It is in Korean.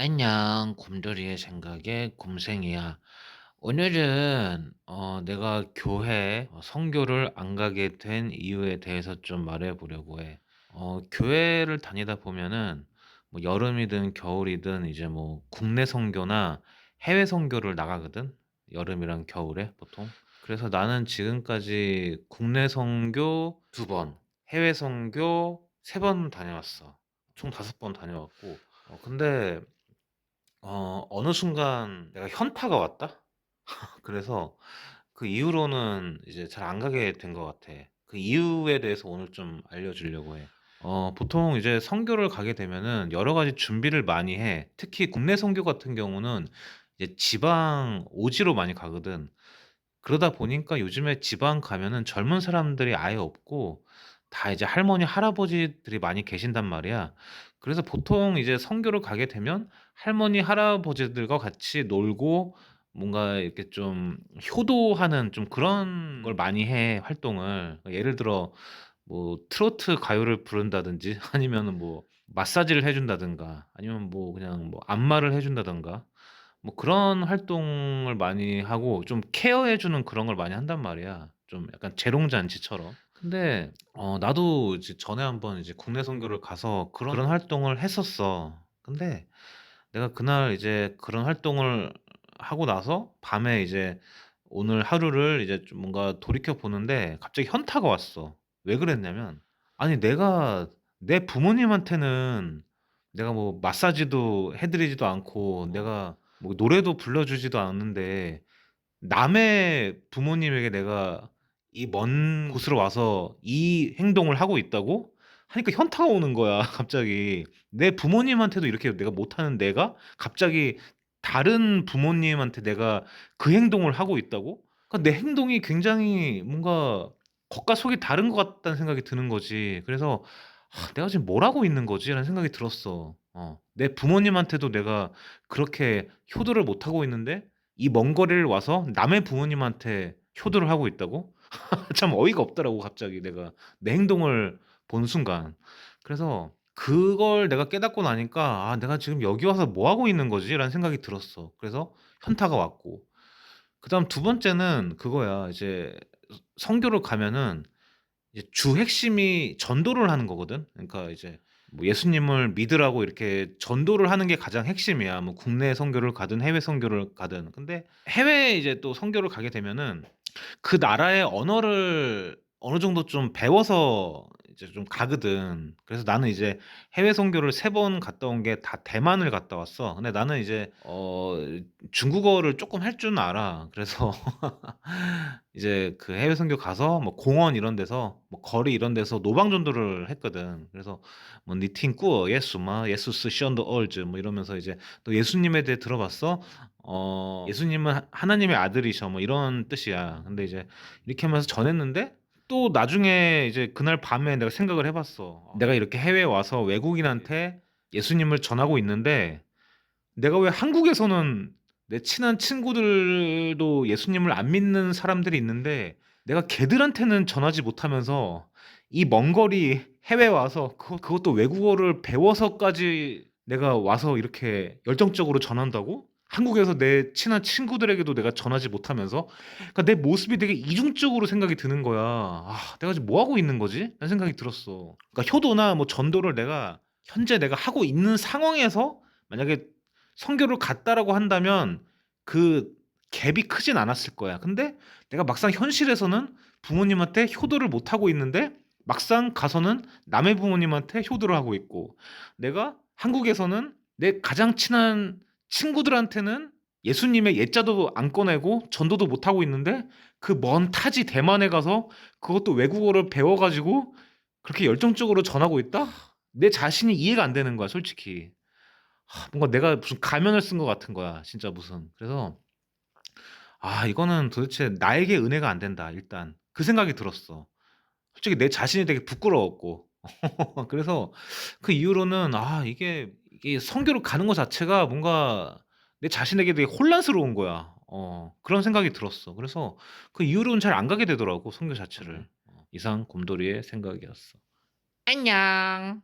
안녕, 곰돌이의 생각에 곰생이야. 오늘은 어, 내가 교회 어, 선교를 안 가게 된 이유에 대해서 좀 말해 보려고 해. 어, 교회를 다니다 보면은 뭐 여름이든 겨울이든 이제 뭐 국내 선교나 해외 선교를 나가거든. 여름이랑 겨울에 보통. 그래서 나는 지금까지 국내 선교 두 번, 해외 선교 세 번 다녀왔어. 총 다섯 번 다녀왔고. 어, 근데 어 어느 순간 내가 현타가 왔다? 그래서 그 이후로는 이제 잘 안 가게 된 것 같아. 그 이유에 대해서 오늘 좀 알려주려고 해. 어 보통 이제 선교를 가게 되면은 여러 가지 준비를 많이 해. 특히 국내 선교 같은 경우는 이제 지방 오지로 많이 가거든. 그러다 보니까 요즘에 지방 가면은 젊은 사람들이 아예 없고 다 이제 할머니, 할아버지들이 많이 계신단 말이야. 그래서 보통 이제 선교를 가게 되면 할머니, 할아버지들과 같이 놀고 뭔가 이렇게 좀 효도하는 좀 그런 걸 많이 해, 활동을. 예를 들어 뭐 트로트 가요를 부른다든지 아니면은 뭐 마사지를 해 준다든가 아니면 뭐 그냥 뭐 안마를 해 준다든가 뭐 그런 활동을 많이 하고 좀 케어해 주는 그런 걸 많이 한단 말이야. 좀 약간 재롱잔치처럼. 근데 어 나도 이제 전에 한번 이제 국내 선교를 가서 그런 그런 활동을 했었어. 근데 내가 그날 이제 그런 활동을 하고 나서 밤에 이제 오늘 하루를 이제 좀 뭔가 돌이켜 보는데 갑자기 현타가 왔어. 왜 그랬냐면 아니 내가 내 부모님한테는 내가 뭐 마사지도 해 드리지도 않고 내가 뭐 노래도 불러 주지도 않는데 남의 부모님에게 내가 이 먼 곳으로 와서 이 행동을 하고 있다고 하니까 현타가 오는 거야 갑자기. 내 부모님한테도 이렇게 내가 못하는 내가 갑자기 다른 부모님한테 내가 그 행동을 하고 있다고? 그러니까 내 행동이 굉장히 뭔가 겉과 속이 다른 것 같다는 생각이 드는 거지. 그래서 '아 내가 지금 뭘 하고 있는 거지?'라는 생각이 들었어. 어. 내 부모님한테도 내가 그렇게 효도를 못 하고 있는데 이 먼 거리를 와서 남의 부모님한테 효도를 하고 있다고? 참 어이가 없더라고 갑자기 내가 내 행동을 본 순간. 그래서 그걸 내가 깨닫고 나니까 '아 내가 지금 여기 와서 뭐 하고 있는 거지?'라는 생각이 들었어. 그래서 현타가 왔고. 그다음 두 번째는 그거야. 이제 선교를 가면은 이제 주 핵심이 전도를 하는 거거든. 그러니까 이제 뭐 예수님을 믿으라고 이렇게 전도를 하는 게 가장 핵심이야. 뭐 국내 선교를 가든 해외 선교를 가든. 근데 해외에 이제 또 선교를 가게 되면은 그 나라의 언어를 어느 정도 좀 배워서 이제 좀 가거든. 그래서 나는 이제 해외 선교를 세번 갔다 온 게 다 대만을 갔다 왔어. 근데 나는 이제 어 중국어를 쪼끔 할 줄은 알아. 그래서 이제 그 해외 선교 가서 뭐 공원 이런 데서 뭐 거리 이런 데서 노방 전도를 했거든. 그래서 뭐 "니 팅 꾸어 예수 마 예수스 션더 얼즈." 뭐 이러면서 이제 "너 예수님에 대해 들어봤어? 어 예수님은 하 하나님의 아들이셔." 뭐 이런 뜻이야. 근데 이제 이렇게 하면서 전했는데 또 나중에 이제 그날 밤에 내가 생각을 해 봤어. '내가 이렇게 해외에 와서 외국인한테 예수님을 전하고 있는데 내가 왜 한국에서는 내 친한 친구들도 예수님을 안 믿는 사람들이 있는데 내가 걔들한테는 전하지 못하면서 이 먼 거리 해외에 와서 그것 그것도 외국어를 배워서까지 내가 와서 이렇게 열정적으로 전한다고? 한국에서 내 친한 친구들에게도 내가 전하지 못하면서 그러니까 내 모습이 되게 이중적으로 생각이 드는 거야. '아 내가 지금 뭐 하고 있는 거지?' 라는 생각이 들었어. 그러니까 효도나 뭐 전도를 내가 현재 내가 하고 있는 상황에서 만약에 선교를 갔다라고 한다면 그 갭이 크진 않았을 거야. 근데 내가 막상 현실에서는 부모님한테 효도를 못 하고 있는데 막상 가서는 남의 부모님한테 효도를 하고 있고 내가 한국에서는 내 가장 친한 친구들한테는 예수님의 예자도 안 꺼내고 전도도 못 하고 있는데 그 먼 타지 대만에 가서 그것도 외국어를 배워 가지고 그렇게 열정적으로 전하고 있다? 내 자신이 이해가 안 되는 거야 솔직히. 하 뭔가 내가 무슨 가면을 쓴 것 같은 거야 진짜 무슨. 그래서 '아 이거는 도대체 나에게 은혜가 안 된다 일단.' 그 생각이 들었어. 솔직히 내 자신이 되게 부끄러웠고. 그래서 그 이후로는 '아 이게 이게 선교를 가는 거 자체가 뭔가 내 자신에게 되게 혼란스러운 거야.' 어 그런 생각이 들었어. 그래서 그 이후로는 잘 안 가게 되더라고 선교 자체를. 어 이상 곰돌이의 생각이었어. 안녕.